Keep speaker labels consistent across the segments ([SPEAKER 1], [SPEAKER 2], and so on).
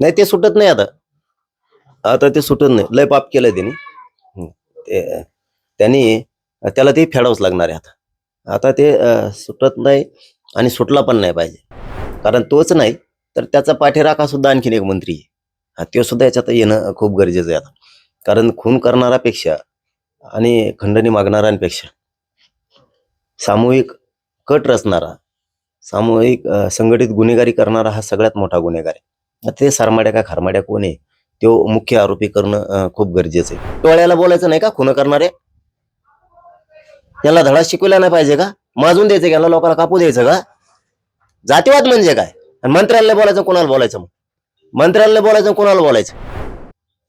[SPEAKER 1] नाही ते सुटत नाही आता. आता ते सुटत नाही. लय पाप केलंय त्यांनी. त्यांनी त्याला ते फेडावंच लागणार आहे आता. आता ते सुटत नाही आणि सुटला पण नाही पाहिजे. कारण तोच नाही तर त्याचा पाठीराखा सुद्धा आणखीन एक मंत्री आहे. हा, तो सुद्धा याच्यात येणं खूप गरजेचं आहे आता. कारण खून करणारापेक्षा आणि खंडणी मागणाऱ्यांपेक्षा सामूहिक कट रचणारा सामूहिक संघटित गुन्हेगारी करणारा हा सगळ्यात मोठा गुन्हेगार आहे. ते सरमाड्या का खारमाड्या कोण आहे? तो मुख्य आरोपी करणं खूप गरजेचं आहे. टोळ्याला बोलायचं नाही का? खून करणारे? त्याला धडा शिकवला नाही पाहिजे का? माजून द्यायचं का? लोकांना कापू द्यायचं का? जातीवाद म्हणजे काय? आणि मंत्र्याला बोलायचं कोणाला बोलायचं मग? मंत्र्याला बोलायचं कोणाला बोलायचं?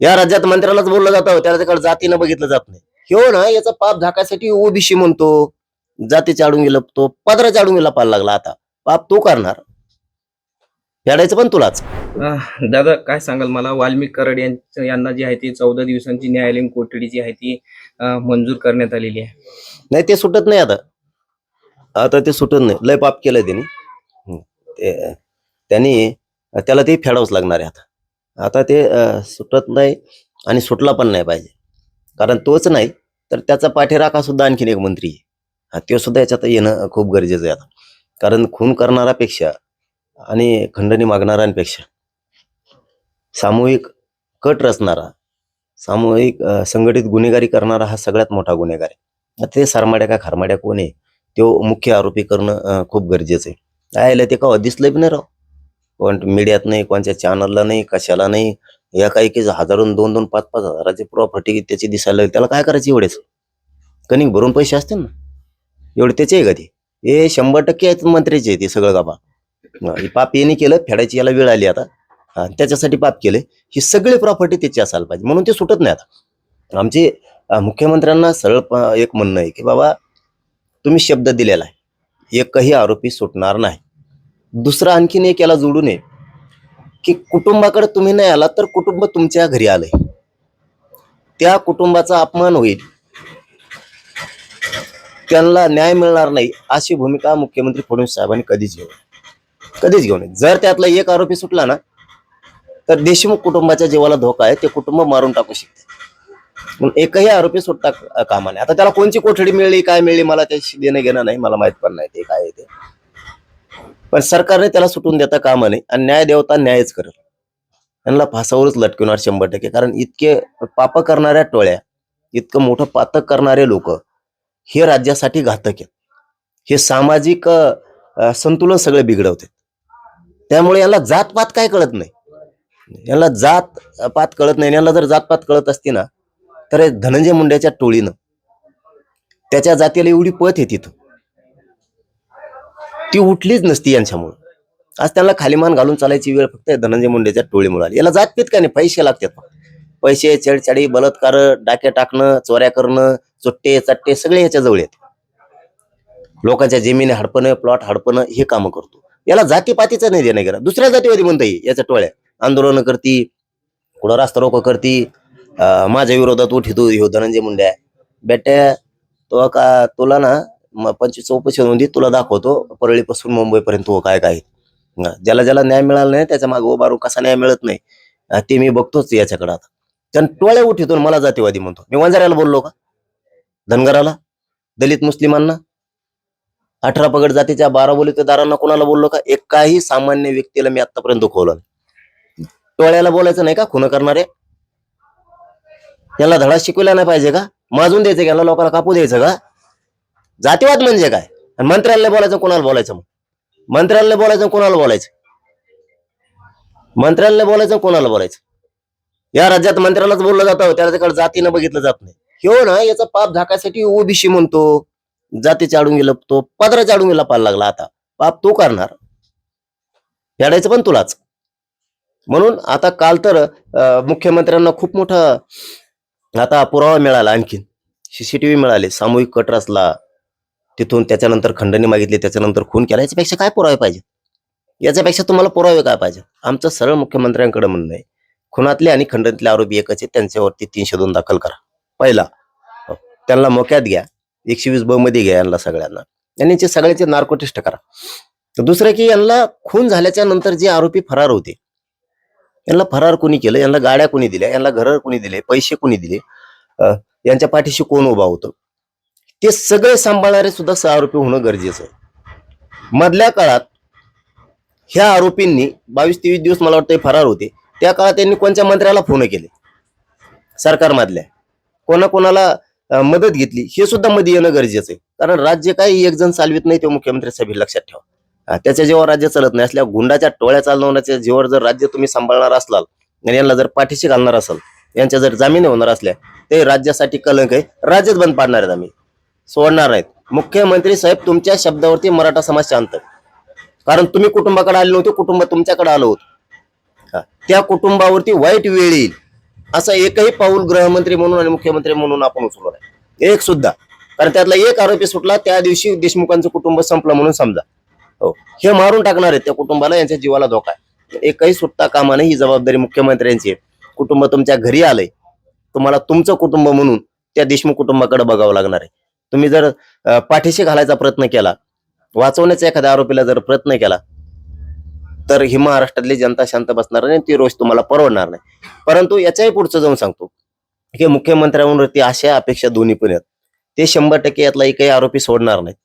[SPEAKER 1] या राज्यात मंत्र्यालाच बोललं जातं त्याला जातीनं बघितलं जात नाही. हो ना याचा पाप झाकायसाठी ओबीसी म्हणतो. जातीच्या तो लपतो पदराच्या गेला पाहायला लागला आता. पाप तो करणार. फेडायचं पण तुलाच.
[SPEAKER 2] दादा काय सांगाल मला? वाल्मिक कराड यांचं- यांना जी आहे ती चौदा दिवसांची न्यायालयीन कोठडी जी आहे ती मंजूर करण्यात आलेली आहे.
[SPEAKER 1] नाही ते सुटत नाही आता. आता ते सुटत नाही. लय पाप केलंय त्यांनी. हम्म. ते त्यांनी त्याला ते फेडावंच लागणार आहे आता. आता ते अं, सुटत नाही आणि सुटला पण नाही पाहिजे. कारण तोच नाही तर त्याचा पाठीराखा सुद्धा आणखीन एक मंत्री आहे. हा, तो सुद्धा याच्यात येणं खूप गरजेचं आहे आता. कारण खून करणारापेक्षा आणि खंडणी मागणाऱ्यांपेक्षा. सामूहिक कट रचणारा सामूहिक संघटित गुन्हेगारी करणारा हा सगळ्यात मोठा गुन्हेगार आहे. आता ते सारमाड्या का खारमाड्या कोण आहे? तो मुख्य आरोपी करणं खूप गरजेचं आहे. आयला ते का दिसलं बी नाही राव. पण मीडियात नाही कोणत्या चॅनलला नाही कशाला नाही या काही की हजारून दोन दोन पाच पाच हजाराची प्रॉपर्टी त्याची दिसायला त्याला काय करायचं एवढेच? कणिक भरून पैसे असतील ना. एवढे त्याचे आहे का ते? हे शंभर टक्के आहेत मंत्र्याचे आहे ते सगळं गाबा हे पाप यांनी केलं फेडायची याला वेळ आली आता. त्याच्यासाठी पाप केले. ही सगळी प्रॉपर्टी त्याची असायला पाहिजे. म्हणून ते सुटत नाही आता. आमचे मुख्यमंत्र्यांना सरळ एक म्हणणं आहे की बाबा तुम्ही शब्द दिलेला आहे. एकही आरोपी सुटणार नाही. दुसरं आणखीन एक याला जोडून नये. की कुटुंबाकडे तुम्ही नाही आला तर कुटुंब तुमच्या घरी आलंय. त्या कुटुंबाचा अपमान होईल. त्यांना न्याय मिळणार नाही अशी भूमिका मुख्यमंत्री फडणवीस साहेबांनी कधीच घेऊ कधीच घेऊ नये. जर त्यातला एक आरोपी सुटला ना तर देशमुख कुटुंबाच्या जीवाला धोका आहे ते कुटुंब मारून टाकू शकते. म्हणून एकही आरोपी सुटता कामा नाही आता त्याला कोणची कोठडी मिळली काय मिळली मला त्याशी देणं घेणं नाही मला माहीत पण नाही ते काय आहे ते. पण सरकारने त्याला सुटून देता कामा नाही आणि न्याय देवता न्यायच करेल. त्यांना फासावरच लटकवणार शंभर टक्के कारण इतके पाप करणाऱ्या टोळ्या इतकं मोठं पातक करणारे लोक हे राज्यासाठी घातक आहेत. हे सामाजिक संतुलन सगळे बिघडवते त्यामुळे याला जातपात काय कळत नाही. याला जात पात कळत नाही. याला जर जातपात कळत असती ना तर धनंजय मुंड्याच्या टोळीनं त्याच्या जातीला एवढी पत आहे तिथं. ती उठलीच नसती यांच्यामुळं. आज त्यांना खालीमान घालून चालायची वेळ फक्त धनंजय मुंडेच्या टोळीमुळे आली. याला जातपीत काय नाही पैसे लागतात फक्त. पैसे छेडछाडी बलात्कार डाके टाकणं चोऱ्या करणं चुट्टे चट्टे सगळे याच्याजवळ आहेत लोकांच्या जमिनी हडपणं प्लॉट हडपणं हे कामं करतो. याला जातीपातीचं नाही देणं करा दुसऱ्या जातीवादी म्हणता येईल याच्या टोळ्या. आंदोलन करती कुठं रास्ता रोको करती माझ्या विरोधात उठितो ह्यो धनंजय मुंड्या बेट्या तो का तुला ना पंचवीस चौपशी नोंदी तुला दाखवतो परळीपासून मुंबईपर्यंत हो काय काय. ज्याला ज्याला न्याय मिळाला नाही त्याच्यामागे उभारून कसा न्याय मिळत नाही ते मी बघतोच याच्याकडे आता. त्यानं टोळ्या उठितो मला जातीवादी म्हणतो. मी वंजाऱ्याला बोललो का? धनगराला? दलित मुस्लिमांना? अठरा पगड जातीच्या बारा बोलीतदारांना कोणाला बोललो का? एकाही सामान्य व्यक्तीला मी आतापर्यंत दुखवलं नाही. टोळ्याला बोलायचं नाही का? खुन करणारे? त्याला धडा शिकवला नाही पाहिजे का? माजून द्यायचं याला लोकांना कापू द्यायचं का? जातीवाद म्हणजे काय? आणि मंत्र्याला बोलायचं कोणाला बोलायचं मग? मंत्र्याला बोलायचं कोणाला बोलायचं? मंत्र्याला बोलायचं कोणाला बोलायचं? या राज्यात मंत्र्यालाच बोललं जातं त्याला तिकडे जातीनं बघितलं जात नाही. हो ना याचा पाप झाकायसाठी ओबीसी म्हणतो. जातीच्या तो लपतो पदराच्या गेला पाहायला लागला आता. पाप तू करणार. फेडायचं पण तुलाच. म्हणून आता काल तर मुख्यमंत्र्यांना खूप मोठा आता पुरावा मिळाला आणखीन सीसीटीव्ही मिळाले सामूहिक कट रचला. तिथून त्याच्यानंतर खंडणी मागितली त्याच्यानंतर खून केला. याच्यापेक्षा काय पुरावे पाहिजे? याच्यापेक्षा तुम्हाला पुरावे काय पाहिजे? आमचं सरळ मुख्यमंत्र्यांकडे म्हणणं आहे खुनातले आणि खंडणीतले आरोपी एकच आहेत त्यांच्यावरती तीनशे दोन दाखल करा. पहिला त्यांना मोक्यात घ्या. एकशे वीस ब मध्ये घ्या यांना सगळ्यांना. आणि यांचे सगळ्याचे नार्को टेस्ट करा. दुसरं की यांना खून झाल्याच्यानंतर जे आरोपी फरार होते यांना फरार कोणी केलं? यांना गाड्या कोणी दिल्या? यांना घर कोणी दिले? पैसे कोणी दिले? यांच्या पाठीशी कोण उभा होतं? ते सगळे सांभाळणारे सुद्धा सह आरोपी होणं गरजेचं आहे. मधल्या काळात ह्या आरोपींनी बावीस तेवीस दिवस मला वाटतं फरार होते. त्या काळात त्यांनी कोणत्या मंत्र्याला फोन केले? सरकारमधल्या. कोणाकोणाला मदत घेतली हे सुद्धा मध्ये येणं गरजेचं आहे. कारण राज्य काही एक जण चालवित नाही ते मुख्यमंत्री साहेब लक्षात ठेवा. त्याच्या जेव्हा राज्य चालत नाही असल्या गुंडाच्या टोळ्या चालवण्याच्या जेव्हा जर राज्य तुम्ही सांभाळणार असाल आणि यांना जर पाठीशी घालणार असाल यांच्या जर जामीन होणार असल्या ते राज्यासाठी कलंक आहे. राज्यच बंद पाडणार आहेत आम्ही. सोडणार नाहीत. मुख्यमंत्री साहेब तुमच्या शब्दावरती मराठा समाज शांत कारण तुम्ही कुटुंबाकडे आले नव्हते कुटुंब तुमच्याकडे आलं होतं. हा, त्या कुटुंबावरती वाईट वेळ येईल. असं एकही पाऊल गृहमंत्री म्हणून आणि मुख्यमंत्री म्हणून आपण उचलू नाही एक सुद्धा. कारण त्यातला एक आरोपी सुटला त्या दिवशी देशमुखांचं कुटुंब संपलं म्हणून समजा. हो. हे मारून टाकणार आहेत त्या कुटुंबाला यांच्या जीवाला धोका आहे. एकही सुटता कामा नाही ही जबाबदारी मुख्यमंत्र्यांची आहे. कुटुंब तुमच्या घरी आलंय. तुम्हाला तुमचं कुटुंब म्हणून त्या देशमुख कुटुंबाकडे बघावं लागणार आहे. तुम्ही जर पाठीशी घालायचा प्रयत्न केला वाचवण्याचा एखाद्या आरोपीला जर प्रयत्न केला तर ही महाराष्ट्रातली जनता शांत बसणार नाही ती रोज तुम्हाला परवडणार नाही. परंतु याच्याही पुढचं जाऊन सांगतो. की मुख्यमंत्र्यांवरती अशा अपेक्षा दोन्ही पण आहेत. ते शंभर टक्के यातला एकही आरोपी सोडणार नाहीत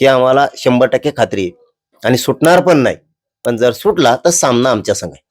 [SPEAKER 1] ही आम्हाला शंभर टक्के खात्री आहे. आणि सुटणार पण नाही. पण जर सुटला तर सामना आमच्या संघ आहे.